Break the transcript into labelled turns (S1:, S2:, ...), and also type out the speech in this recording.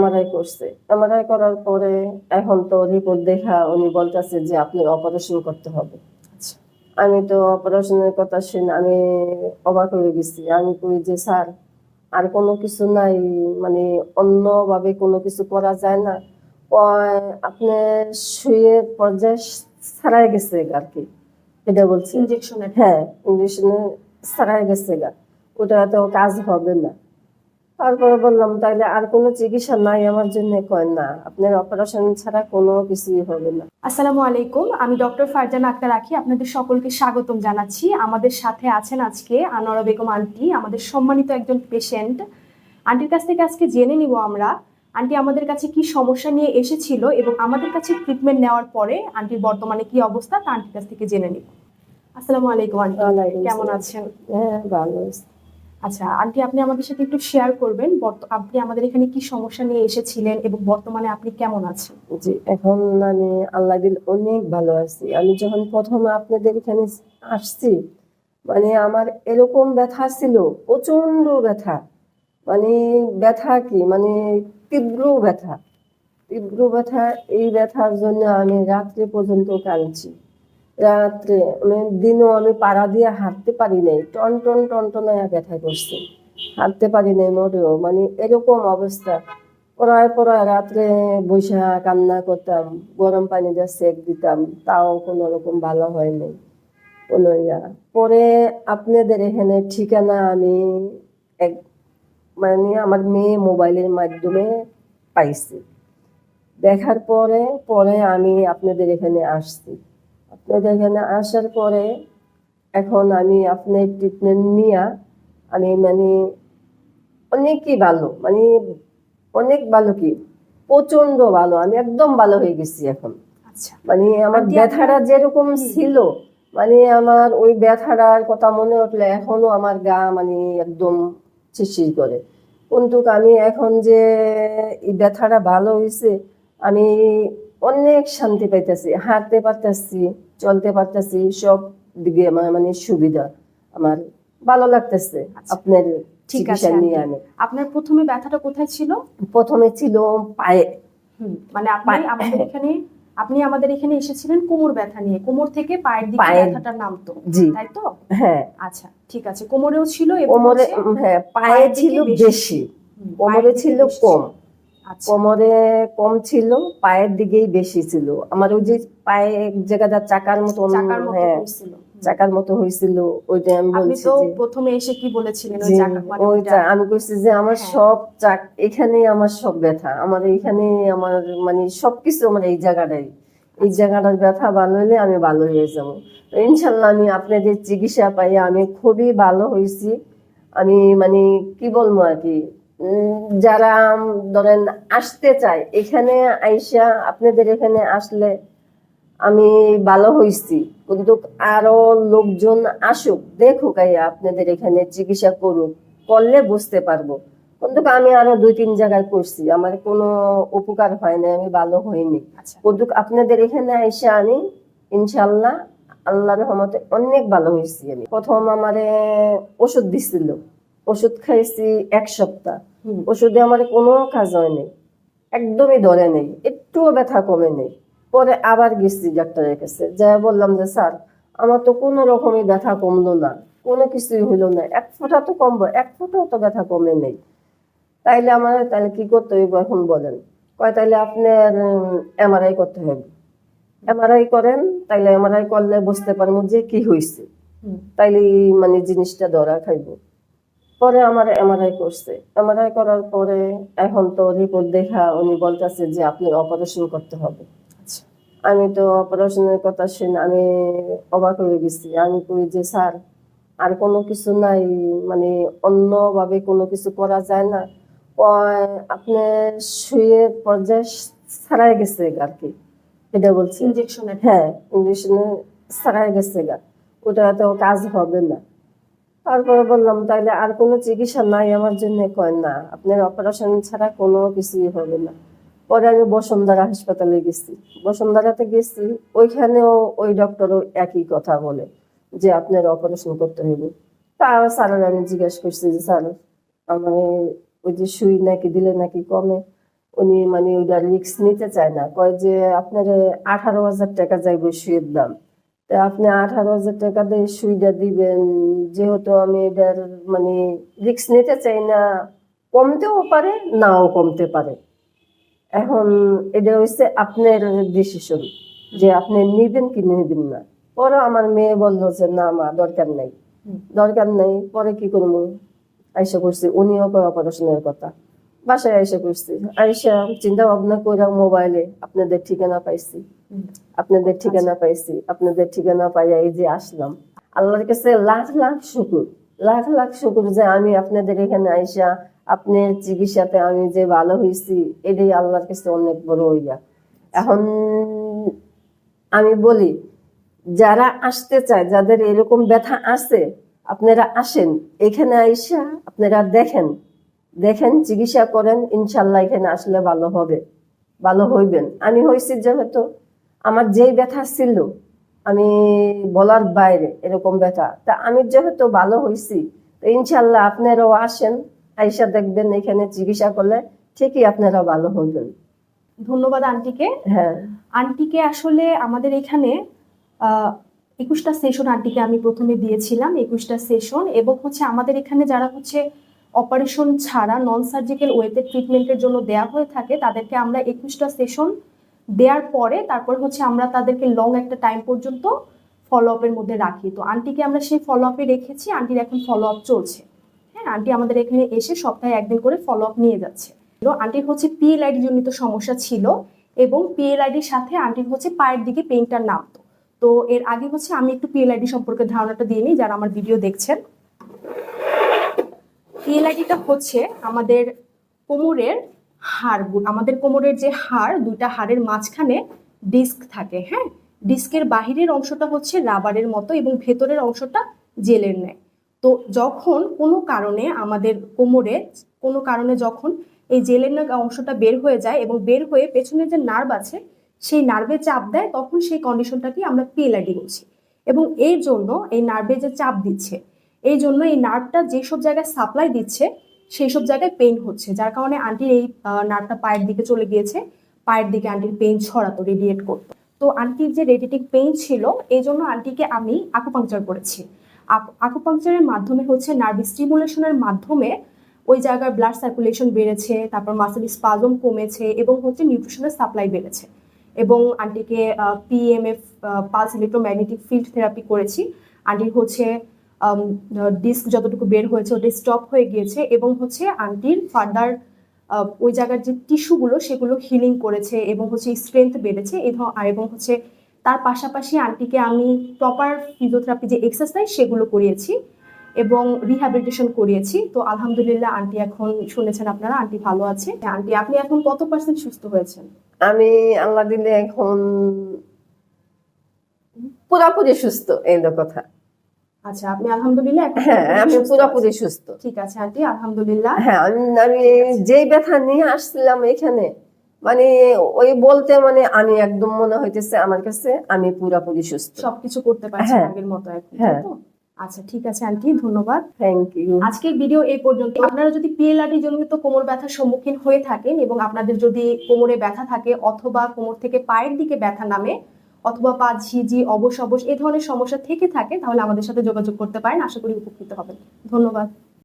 S1: MRI করছে। MRI করার পরে এখন তো রিপোর্ট দেখা উনি বলতেছে যে আপনার অপারেশন করতে হবে।
S2: আচ্ছা।
S1: আমি তো অপারেশনের কথা শুনে আমি অবাক হয়ে গেছি। আমি কই যে স্যার আর কোনো কিছু নাই মানে অন্যভাবে কোনো কিছু করা যায় না। আপনি শুয়ে পর্যায়ে ছাড়াই গেছে আর কি। এটা বলছি।
S2: ইনজেকশনের
S1: হ্যাঁ ইংলিশে ছাড়াই গেছে গা। ওটা তো কাজ হবে না। তারপরে বললাম তাইলে আর কোনো চিকিৎসা নাই আমার জন্য? কয় না আপনার অপারেশন ছাড়া কোনো কিছুই হবে না।
S2: আসসালামু আলাইকুম আমি ডক্টর ফারজানা আক্তার রাখি। আপনাদের সকলকে স্বাগতম জানাচ্ছি। আমাদের সাথে আছেন আজকে আনোয়ারা বেগম আন্টি আমাদের সম্মানিত একজন পেশেন্ট আন্টির কাছ থেকে আজকে জেনে নিব আমরা আন্টি আমাদের কাছে কি সমস্যা নিয়ে এসেছিল এবং আমাদের কাছে ট্রিটমেন্ট নেওয়ার পরে আন্টির বর্তমানে কি অবস্থা তা আন্টির কাছ থেকে জেনে নিব। আসসালামু আলাইকুম আন্টি কেমন আছেন?
S1: হ্যাঁ ভালো আছে।
S2: আচ্ছা আন্টি আপনি আমাদের সাথে একটু শেয়ার করবেন আপনি আমাদের এখানে কি সমস্যা নিয়ে এসেছিলেন এবং বর্তমানে আপনি কেমন আছেন?
S1: জি, এখন আমি আল্লাহ দিল অনেক ভালো আছি। আমি যখন প্রথম আপনাদের এখানে আসছি মানে আমার এরকম ব্যথা ছিল প্রচণ্ড ব্যথা। মানে ব্যথা কি? মানে তীব্র ব্যথা। তীব্র ব্যথা, এই ব্যথার জন্য আমি রাত্রে পর্যন্ত কাঁদছি। রাত্রে মানে দিনও আমি পাড়া দিয়ে হাঁটতে পারি নাই। টন টন টন টনায়া ব্যথা করছে। হাঁটতে পারি নাই মোটেও। মানে এরকম অবস্থা। পড়ায় পড়ায় রাত্রে বৈশা কান্না করতাম, গরম পানি দিয়ে সেক দিতাম, তাও কোনো রকম ভালো হয় নাই। কোনো ইয়া। পরে আপনাদের এখানে ঠিকানা আমি এক মানে আমার মেয়ে মোবাইলের মাধ্যমে পাইছি। দেখার পরে পরে আমি আপনাদের এখানে আসছি। আপনাদের এখানে আসার পরে এখন আমি আপনার ট্রিটমেন্ট নিয়ে আমি মানে অনেকই ভালো মানে অনেক ভালো কি প্রচণ্ড ভালো আমি একদম ভালো হয়ে গেছি এখন।
S2: আচ্ছা।
S1: মানে আমার ব্যথাটা যেরকম ছিল মানে আমার ওই ব্যথাটার কথা মনে উঠলে এখনও আমার গা মানে একদম শিরশির করে। কিন্তু আমি এখন যে এই ব্যথাটা ভালো হয়েছে আমি অনেক শান্তি পাইতেছি হাঁটতে পারতেছি চলতে পারতেছি সব দিকে আমার মানে সুবিধা আমার ভালো লাগতেছে
S2: আচ্ছা।
S1: আপনার
S2: ঠিক আছে আপনার প্রথমে ব্যথাটা কোথায় ছিল?
S1: প্রথমে ছিল পায়ে।
S2: মানে আপনি আমাদের এখানে আপনি আমাদের এখানে এসেছিলেন কোমর ব্যথা নিয়ে। কোমর থেকে পায়ের দিকে ব্যথাটা নামতো তাই তো?
S1: হ্যাঁ।
S2: আচ্ছা ঠিক আছে। কোমরেও ছিল এবং
S1: কোমরে হ্যাঁ পায়ে ছিল
S2: বেশি।
S1: কোমরে ছিল কম। কোমরে কম ছিল পায়ের দিকেই বেশি ছিল। আমার ওই যে পায়ে এক জায়গাটা চাকার মতো
S2: চাকার মতো
S1: হ্যাঁ
S2: হয়েছিল।
S1: চাকার মতো হয়েছিল ওইটা আমি বলছি
S2: তো প্রথমে এসে কি বলেছিলেন ওই চাকা মানে
S1: ওইটা আমি কইছি যে আমার
S2: হ্যাঁ।
S1: সব চাক এখানে আমার সব ব্যথা। আমার এখানে আমার মানে সবকিছু আমার এই জায়গাটাই। এই জায়গাটার ব্যথা ভালো হলে আমি ভালো হয়ে যাব। ইনশাল্লাহ আমি আপনাদের চিকিৎসা পাই আমি খুবই ভালো হয়েছি আমি মানে কি বলব আর কি? যারা ধরেন আসতে চায় এখানে আইসা আপনাদের এখানে আসলে আমি ভালো হয়েছি কিন্তু আরও লোকজন আসুক দেখুক আইয়া আপনাদের এখানে চিকিৎসা করুক করলে বুঝতে পারব। কিন্তু আমি আরও দুই তিন জায়গায় করছি আমার কোনো উপকার হয় না আমি ভালো হইনি।
S2: আচ্ছা।
S1: কিন্তু আপনাদের এখানে এসে আমি ইনশাল্লাহ আল্লাহ রহমতে অনেক ভালো হয়েছি আমি। প্রথম আমারে ওষুধ দিছিল। ওষুধ খাইছি এক সপ্তাহ। ওষুধে আমার কোনো কাজ হয়নি একদমই ধরে নেই। একটুও ব্যথা কমে নেই। পরে আবার গেছি ডাক্তারের কাছে। যা বললাম যে স্যার আমার তো কোনো রকমই ব্যথা কমলো না। কোনো কিছুই হইল না। এক ফোঁটা তো কমবো এক ফোঁটাও তো ব্যথা কমে নেই। তাইলে আমার তাহলে কি করতে হইব এখন বলেন? কয় তাইলে আপনার এমআরআই করতে হবে এমআরআই করেন তাইলে এমআরআই করলে বুঝতে পারব যে কি হয়েছে তাইলে মানে জিনিসটা ধরা খাইব। পরে আমার এমআরআই করছে। এমআরআই করার পরে এখন তো রিপোর্ট দেখা উনি বলতেছে যে আপনি অপারেশন করতে হবে।
S2: আচ্ছা।
S1: আমি তো অপারেশনের কথা শুনে আমি অবাক হয়ে গেছি। আমি কই যে স্যার আর কোনো কিছু নাই মানে অন্যভাবে কোনো কিছু করা যায় না। আপনি শুয়ে পর্যায়ে ছাড়াই গেছে আর কি। এটা বলছি।
S2: ইনজেকশনের
S1: হ্যাঁ ইংলিশ ছাড়াই গেছে গা। ওটা তো কাজ হবে না। তারপরে বললাম, তাইলে আর কোনো চিকিৎসা নাই আমার জন্য? কয়, না, আপনার অপারেশন ছাড়া কোনো কিছুই হবে না। পরে আমি বসুন্ধরা হাসপাতালে গেছি। বসুন্ধরাতে গেছি, ওইখানেও ওই ডক্টরও একই কথা বলে যে আপনার অপারেশন করতে হইবে। তা স্যারের আমি জিজ্ঞেস করছি যে, স্যার, আমার ওই যে সুই নাকি দিলে নাকি কমে? উনি মানে ওইটা রিস্ক নিতে চায় না। কয় যে, আপনার আঠারো হাজার টাকা যাইব সুইয়ের দাম। তা আপনি আঠারো হাজার টাকা দিয়ে সুইটা দিবেন। যেহেতু আমি এটার মানে রিস্ক নিতে চাই না কমতেও পারে নাও কমতে পারে। এখন এটা হচ্ছে আপনার ডিসিশন যে আপনি নিবেন কি নিবেন না। পরে আমার মেয়ে বলল যে না মা দরকার নাই। দরকার নাই পরে কি করব? আইসা করছি উনিও অপারেশনের কথা। বাসায় আইসা করছি আইসা চিন্তা ভাবনা করে মোবাইলে আপনাদের ঠিকানা পাইছি। আপনাদের ঠিকানা পাইছি। আপনাদের ঠিকানা পাইয়া এই যে আসলাম। আল্লাহর কাছে লাখ লাখ শুকুর। লাখ লাখ শুকুর যে আমি আপনাদের এখানে আইসা আপনার চিকিৎসাতে আমি যে ভালো হয়েছি এটাই আল্লাহর কাছে অনেক বড় হইয়া এখন আমি বলি যারা আসতে চায় যাদের এরকম ব্যথা আছে আপনারা আসেন। এখানে আইসা আপনারা দেখেন। দেখেন চিকিৎসা করেন ইনশাল্লাহ এখানে আসলে ভালো হবে ভালো হইবেন। আমি হয়েছি যেহেতু আমার যেই ব্যথা ছিল আমি বলার বাইরে এরকম ব্যথা। তা আমি যেহেতু ভালো হয়েছি তো ইনশাল্লাহ আপনারাও আসেন আইসা দেখবেন এখানে চিকিৎসা করলে ঠিকই আপনারা ভালো হইবেন।
S2: ধন্যবাদ আন্টিকে।
S1: হ্যাঁ।
S2: আন্টিকে আসলে আমাদের এখানে আহ, একুশটা সেশন আন্টিকে আমি প্রথমে দিয়েছিলাম একুশটা সেশন। এবং হচ্ছে আমাদের এখানে যারা হচ্ছে অপারেশন ছাড়া নন সার্জিক্যাল ওয়েতে ট্রিটমেন্টের জন্য দেয়া হয়ে থাকে, তাদেরকে আমরা একুশটা সেশন দেওয়ার পরে তারপর হচ্ছে আমরা তাদেরকে লং একটা টাইম পর্যন্ত ফলো আপের মধ্যে রাখি। তো আন্টিকে আমরা সেই ফলো আপে রেখেছি আন্টির এখন ফলো আপ চলছে। হ্যাঁ আন্টি আমাদের এখানে এসে সপ্তাহে একদিন করে ফলো আপ নিয়ে যাচ্ছে। আন্টির হচ্ছে পিএলআইডি জনিত সমস্যা ছিল এবং পিএলআইডির সাথে আন্টির হচ্ছে পায়ের দিকে পেইনটা নামতো তো এর আগে হচ্ছে আমি একটু পিএলআইডি সম্পর্কে ধারণাটা দিয়ে নিই, যারা আমার ভিডিও দেখছেন। পিএলআইডিটা হচ্ছে আমাদের কোমরের হাড় আমাদের কোমরের যে হাড়, দুইটা হাড়ের মাঝখানে ডিস্ক থাকে হ্যাঁ? ডিস্কের বাহিরের অংশটা হচ্ছে রাবারের মতো এবং ভেতরের অংশটা জেলের ন্যায়। তো যখন কোনো কারণে আমাদের কোমরে, কোনো কারণে যখন এই জেলের না অংশটা বের হয়ে যায় এবং বের হয়ে পেছনে যে নার্ভ আছে, সেই নার্ভে চাপ দেয়, তখন সেই কন্ডিশনটাকে আমরা পিএলআইডি বলছি। এবং এর জন্য এই নার্ভে যে চাপ দিচ্ছে এই জন্য এই নার্ভটা যেসব জায়গায় সাপ্লাই দিচ্ছে সেই সব জায়গায় পেইন হচ্ছে। যার কারণে আন্টির এই নার্ভটা পায়ের দিকে চলে গিয়েছে। পায়ের দিকে আন্টির পেইন ছড়াতো রেডিয়েট করতো। তো আন্টির যে রেডিয়েটিং পেইন ছিল এই জন্য আন্টিকে আমি আকুপাংচার করেছি। আকুপাংচারের মাধ্যমে হচ্ছে নার্ভ স্টিমুলেশনের মাধ্যমে ওই জায়গার ব্লাড সার্কুলেশন বেড়েছে, তারপর মাসেল স্পাজম কমেছে এবং হচ্ছে নিউট্রিশনের সাপ্লাই বেড়েছে। এবং আন্টিকে PMF pulse electromagnetic field therapy করেছি। আন্টির হচ্ছে ডিস্ক যতটুকু বের হয়েছে ওটা স্টপ হয়ে গিয়েছে এবং হচ্ছে আন্টির ফার্দার ওই জায়গার যে টিস্যুগুলো সেগুলো হিলিং করেছে এবং হচ্ছে স্ট্রেংথ বেড়েছে আর এবং হচ্ছে তার পাশাপাশি আন্টিকে আমি প্রপার ফিজিওথেরাপি যে এক্সারসাইজ সেগুলো করিয়েছি এবং রিহ্যাবিলিটেশন করিয়েছি। তো আলহামদুলিল্লাহ আন্টি এখন শুনেছেন আপনারা আন্টি ভালো আছে। আন্টি আপনি এখন কত পার্সেন্ট সুস্থ হয়েছেন?
S1: আমি, আল্লাহ দিলে এখন পুরাপুরি সুস্থ, এই কথা।
S2: আচ্ছা আপনি আলহামদুলিল্লাহ
S1: হ্যাঁ আমি
S2: সুস্থ
S1: সুস্থ।
S2: ঠিক আছে আন্টি আলহামদুলিল্লাহ।
S1: হ্যাঁ আমি আমি যেই ব্যথা নিয়ে আসছিলাম এখানে মানে ওই বলতে মানে আমি একদম মনে হইতেছে আমার কাছে আমি পুরাপুরি সুস্থ।
S2: সবকিছু করতে পারছেন
S1: হ্যাঁ।
S2: আগের মতো এখন
S1: হ্যাঁ।
S2: আচ্ছা ঠিক আছে আন্টি ধন্যবাদ।
S1: থ্যাংক ইউ
S2: আজকের ভিডিও এই পর্যন্ত। আপনারা যদি পিএলআরডি জনিত কোমর ব্যথার সম্মুখীন হয়ে থাকেন এবং আপনাদের যদি কোমরে ব্যথা থাকে অথবা কোমর থেকে পায়ের দিকে ব্যথা নামে অথবা পা ঝিঝি অবশ অবশ এই ধরনের সমস্যা থেকে থাকে, তাহলে আমাদের সাথে যোগাযোগ করতে পারেন। আশা করি উপকৃত হবেন। ধন্যবাদ।